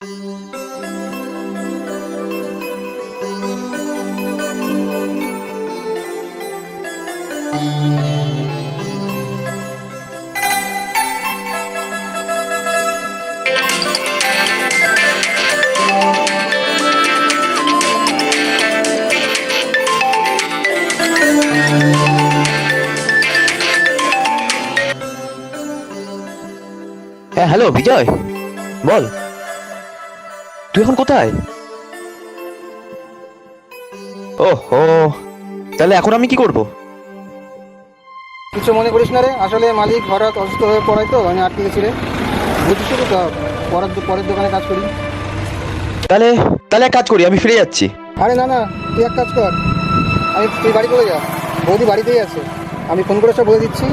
হ্যাঁ হ্যালো বিজয় বল তুই এখন কোথায়? ও তাহলে এখন আমি কি করব? কিছু মনে করিস না রে আসলে মালিক হঠাৎ অসুস্থ হয়ে পড়ায় তো আমি আটকে গেছি রে বুঝিস তো পরের পরের দোকানে কাজ করি। তাহলে তাহলে এক কাজ করি আমি ফিরে যাচ্ছি। আরে না না তুই এক কাজ কর। আমি তুই বাড়ি করে যা বৌদি বাড়িতেই আছে। আমি ফোন করে সব বলে দিচ্ছি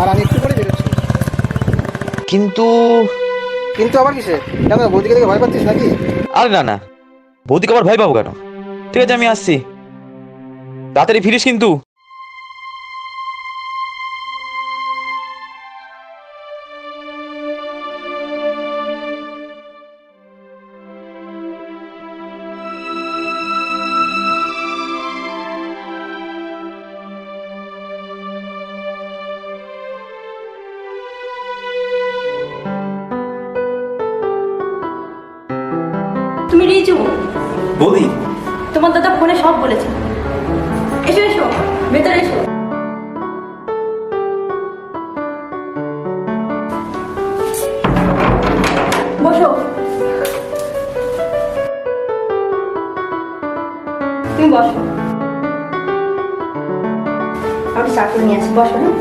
আর আমি একটু করে বেরোচ্ছি। কিন্তু কিন্তু আবার কিসে? কেন বৌদিকে দেখে ভয় পাচ্ছিস নাকি? আরে না না। বৌদিকে আবার ভয় পাবো কেন? ঠিক আছে, আমি আসছি। তাড়াতাড়ি ফিরিস কিন্তু। রিজু বৌদি তোমার দাদা ফোনে সব বলেছে। এসো এসো ভেতরে এসো। বসো। তুমি বসো। আমি চাকরি নিয়ে আসি। বসো হ্যাঁ?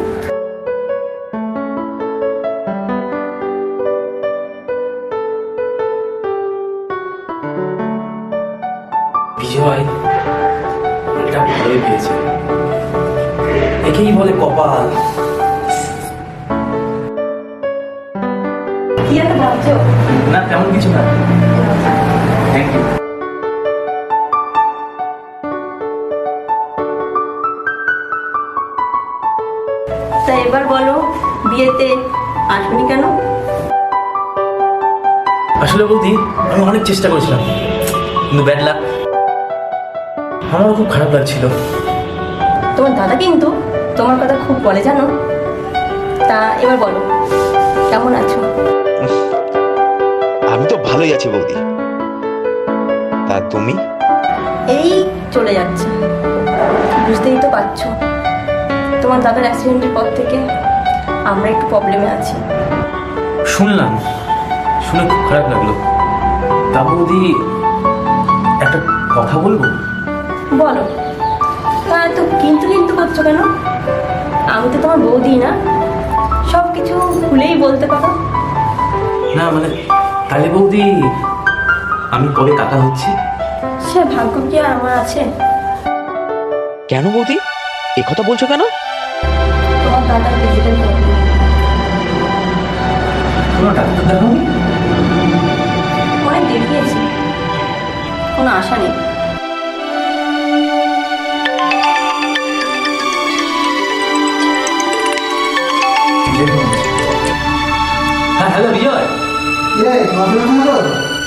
বিজয় এটা ভালোই পেয়েছে। একেই বলে কপাল। না তেমন কিছু না। থ্যাংক ইউ তা এবার বলো বিয়েতে আসবনি কেন? আসলে বৌদি আমি অনেক চেষ্টা করেছিলাম কিন্তু ব্যাড লাক আমারও খুব খারাপ লাগছিল। তোমার দাদা কিন্তু তোমার কথা খুব বলে জানো? তা এবার বলো কেমন আছো? আমি তো ভালোই আছি বৌদি। তা তুমি? এই চলে যাচ্ছে। বুঝতেই তো পারছ তোমার দাদার অ্যাক্সিডেন্টের পর থেকে আমরা একটু প্রবলেমে আছি। শুনলাম শুনে খুব খারাপ লাগল। তা বৌদি একটা কথা বলব? বলো। তা তো কিন্তু কিন্তু করছ কেন? আমি তো তোমার বৌদি না। সব কিছু খুলেই বলতে পারো। না মানে তাহলে বৌদি আমি কবে কাকা হচ্ছি। সে ভাগ্য কি আর আমার আছে? কেন বৌদি? এ কথা বলছো কেন? তোমার ডিজিটাল কোনো ডাক্তার অনেক দেখিয়েছি কোনো আশা নেই।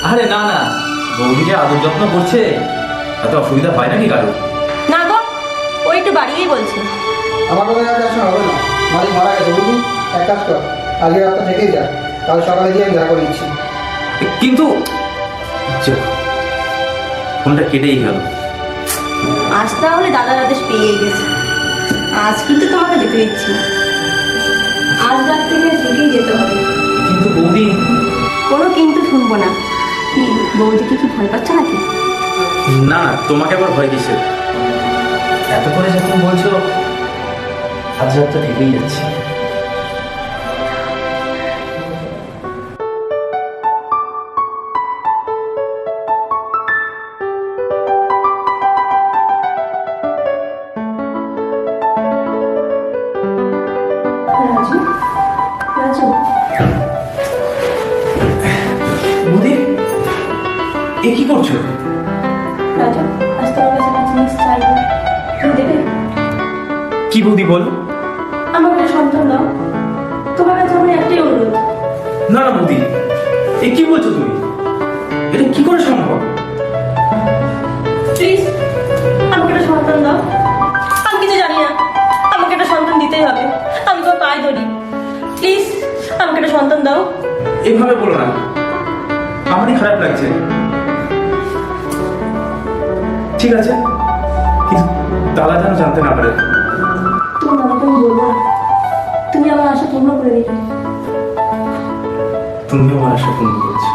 আরে না না। বৌদি যে আদর যত্ন করছে এত অসুবিধা হয় নাকি কারও? না গো ও একটু বাড়িয়েই বলছে। আমার কথা যাতে আসা হবে না। মালিক মারা গেছে বুঝলি? এক কাজ কর আজকে রাতটা থেকেই যা। কাল সকালে গিয়ে আমি দেখা করে দিচ্ছি কিন্তু ফোনটা কেটেই গেল। আজ তাহলে দাদার আদেশ পেয়ে গেছে। আজ কিন্তু তোমাকে যেতে দিচ্ছি আজ রাত থেকে কোনো কিন্তু শুনব না। কি বৌদিকে কি ভয় পাচ্ছ নাকি? না তোমাকে আবার ভয় দিছে এত করে যখন বলছো আজ রাতটা থেকেই যাচ্ছি। এ কি করছ? রাজা আজ তোমার কাছে একটা জিনিস চাইব তুমি দেবে? কি বৌদি বল। আমার একটা সন্তান দাও। তোমার কাছে আমার একটাই অনুরোধ। না না বৌদি এ কি বলছো তুমি? এটা কি করে সম্ভব? প্লিজ আমাকে একটা সন্তান দাও। আমি কিছু জানি না। আমাকে একটা সন্তান দিতেই হবে। আমি তোমার পায়ে ধরি। প্লিজ আমাকে একটা সন্তান দাও। এভাবে বলো না। আমারই খারাপ লাগছে। ঠিক আছে। কিন্তু দাদা যেন জানতে না পারে। তোমার দাদাকে আমি বলব না। তুমি আমার আশা পূর্ণ করে দিলে তুমি আমার আশা পূর্ণ করেছ।